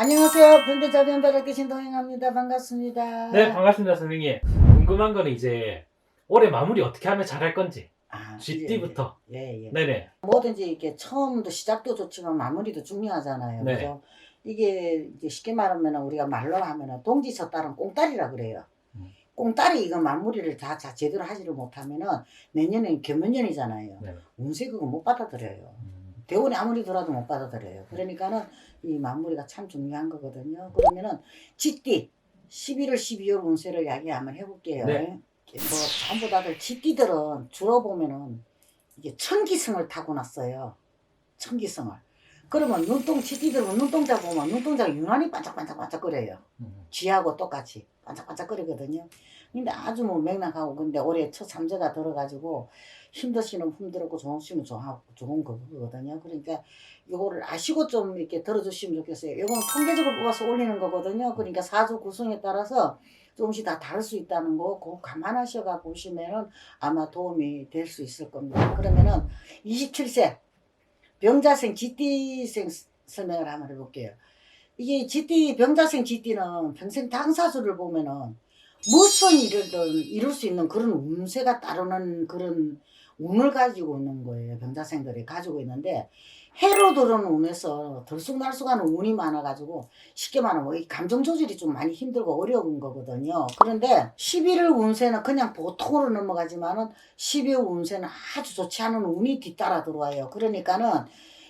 안녕하세요. 변대자 변달의 계신 동행합니다. 반갑습니다. 네, 반갑습니다, 선생님. 궁금한 거는 이제 올해 마무리 어떻게 하면 잘할 건지. 아, GT부터. 예, 예. 네네. 뭐든지 이렇게 처음도 시작도 좋지만 마무리도 중요하잖아요. 네. 그죠? 이게 이제 쉽게 말하면 우리가 말로 하면 동지서 따른 꽁다리라 그래요. 음. 꽁다리 이거 마무리를 다, 자- 제대로 하지를 못하면은 내년에 견면년이잖아요. 네. 운세 그거 못 받아들여요. 음, 대운이 아무리 들어도 못 받아들여요. 그러니까는 이 마무리가 참 중요한 거거든요. 그러면은 쥐띠 11월 12월 운세를 이야기 한번 해볼게요. 네. 뭐 전부 다들 쥐띠들은 주로 보면은 이게 천기성을 타고났어요. 천기성을. 그러면 눈동 쥐띠들은 눈동자 보면 눈동자가 유난히 반짝반짝반짝 거려요. 음. 쥐하고 똑같이 반짝반짝 거리거든요. 근데 아주 뭐 맥락하고 근데 올해 첫 삼재가 들어가지고 힘드시면 힘들었고 좋으시면 좋아, 좋은 거거든요. 그러니까 이거를 아시고 좀 이렇게 들어주시면 좋겠어요. 이거는 통계적으로 뽑아서 올리는 거거든요. 그러니까 사주 구성에 따라서 조금씩 다 다를 수 있다는 거, 그거 감안하셔가 보시면은 아마 도움이 될 수 있을 겁니다. 그러면은 27세 병자생 GT생 설명을 한번 해볼게요. 이게 GT 병자생 GT는 평생 당사주를 보면은 무슨 일을든 이룰 수 있는 그런 운세가 따르는 그런 운을 가지고 있는 거예요. 병자생들이 가지고 있는데 해로 들어오는 운에서 들쑥날쑥하는 운이 많아가지고 쉽게 말하면 이 감정 조절이 좀 많이 힘들고 어려운 거거든요. 그런데 11월 운세는 그냥 보통으로 넘어가지만은 12월 운세는 아주 좋지 않은 운이 뒤따라 들어와요. 그러니까는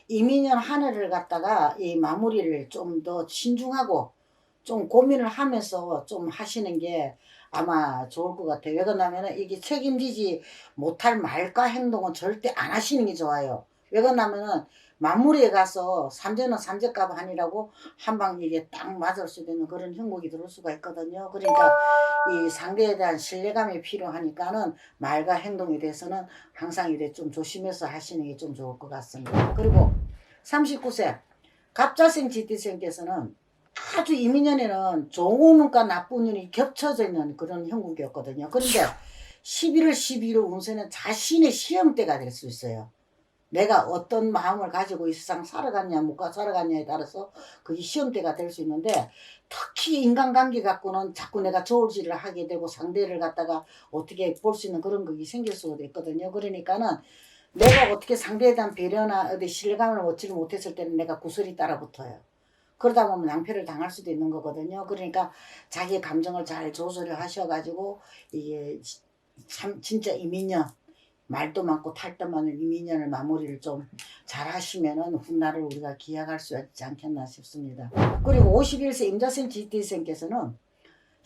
이민년 한 해를 갖다가 이 마무리를 좀 더 신중하고 좀 고민을 하면서 좀 하시는 게 아마 좋을 것 같아요. 왜 그러냐면은 이게 책임지지 못할 말과 행동은 절대 안 하시는 게 좋아요. 왜 그러냐면은 마무리에 가서 삼재는 삼재값 아니라고 한방 이게 딱 맞을 수도 있는 그런 형국이 들어올 수가 있거든요. 그러니까 이 상대에 대한 신뢰감이 필요하니까는 말과 행동에 대해서는 항상 이래 좀 조심해서 하시는 게 좀 좋을 것 같습니다. 그리고 39세 갑자생 지띠생께서는 아주 이민년에는 좋은 운과 나쁜 운이 겹쳐져 있는 그런 형국이었거든요. 그런데 11월, 12월 운세는 자신의 시험대가 될 수 있어요. 내가 어떤 마음을 가지고 이 세상 살아갔냐, 못가 살아갔냐에 따라서 그게 시험대가 될 수 있는데 특히 인간관계 갖고는 자꾸 내가 저울질을 하게 되고 상대를 갖다가 어떻게 볼 수 있는 그런 것이 생길 수가 있거든요. 그러니까는 내가 어떻게 상대에 대한 배려나 어디 신뢰감을 얻지를 못했을 때는 내가 구슬이 따라붙어요. 그러다 보면 낭패를 당할 수도 있는 거거든요. 그러니까 자기 감정을 잘 조절을 하셔가지고 이게 참 진짜 이민년 말도 많고 탈도 많은 이민년을 마무리를 좀 잘 하시면은 훗날을 우리가 기약할 수 있지 않겠나 싶습니다. 그리고 51세 임자생 GT생께서는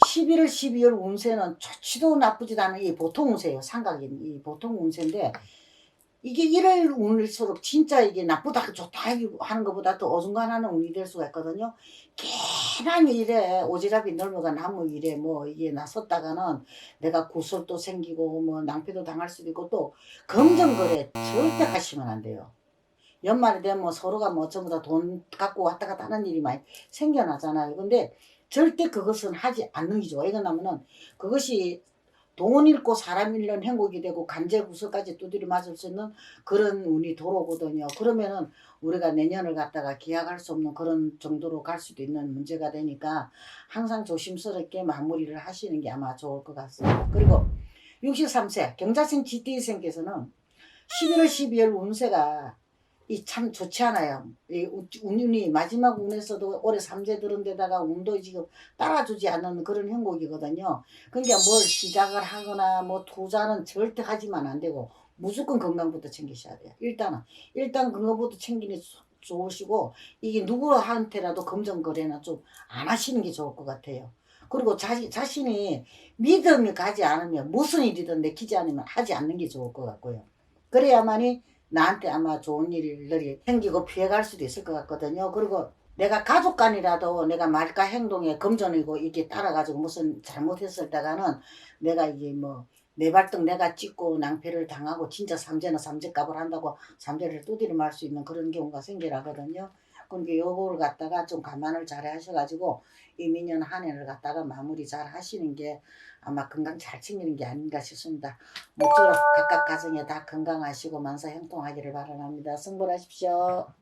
11월, 12월 운세는 좋지도 나쁘지도 않은 이 보통 운세예요. 상각인 이 보통 운세인데 이게 일요일 운일수록 진짜 이게 나쁘다 좋다 하는 것보다 더 어중간하는 운이 될 수가 있거든요. 괜한 일에 오지랖이 넓어가 나무 일에 뭐 이게 나섰다가는 내가 구설도 생기고 뭐 낭패도 당할 수도 있고 또 검정거래 절대 하시면 안 돼요. 연말이 되면 뭐 서로가 뭐 전부 다 돈 갖고 왔다 갔다 하는 일이 많이 생겨나잖아요. 근데 절대 그것은 하지 않는 게 좋아. 이거냐면은 그것이 돈 잃고 사람 잃는 행복이 되고 간제 구설까지 두드려 맞을 수 있는 그런 운이 들어오거든요. 그러면은 우리가 내년을 갖다가 기약할 수 없는 그런 정도로 갈 수도 있는 문제가 되니까 항상 조심스럽게 마무리를 하시는 게 아마 좋을 것 같습니다. 그리고 63세 경자생 GT생께서는 11월 12월 운세가 이 참 좋지 않아요. 이 운- 운이 마지막 운에서도 올해 삼재 들은 데다가 운도 지금 따라주지 않는 그런 형국이거든요. 그러니까 뭘 시작을 하거나 뭐 투자는 절대 하지만 안 되고 무조건 건강부터 챙기셔야 돼요. 일단은 일단 건강부터 챙기는 좋으시고 이게 누구한테라도 검정 거래나 좀 안 하시는 게 좋을 것 같아요. 그리고 자신 자신이 믿음이 가지 않으면 무슨 일이든 내키지 않으면 하지 않는 게 좋을 것 같고요. 그래야만이 나한테 아마 좋은 일들이 생기고 피해갈 수도 있을 것 같거든요. 그리고 내가 가족 간이라도 내가 말과 행동에 검전이고 이게 따라가지고 무슨 잘못했을 때가는 내가 이게 뭐 내 발등 내가 찍고 낭패를 당하고 진짜 삼재는 삼재값을 한다고 삼재를 두드려 말 수 있는 그런 경우가 생기라거든요. 그러니까 요거를 갖다가 좀 감안을 잘 하셔가지고 이민년 한 해를 갖다가 마무리 잘 하시는 게 아마 건강 잘 챙기는 게 아닌가 싶습니다. 모쪼록 각각 가정에 다 건강하시고 만사 형통하기를 바랍니다. 승부하십시오.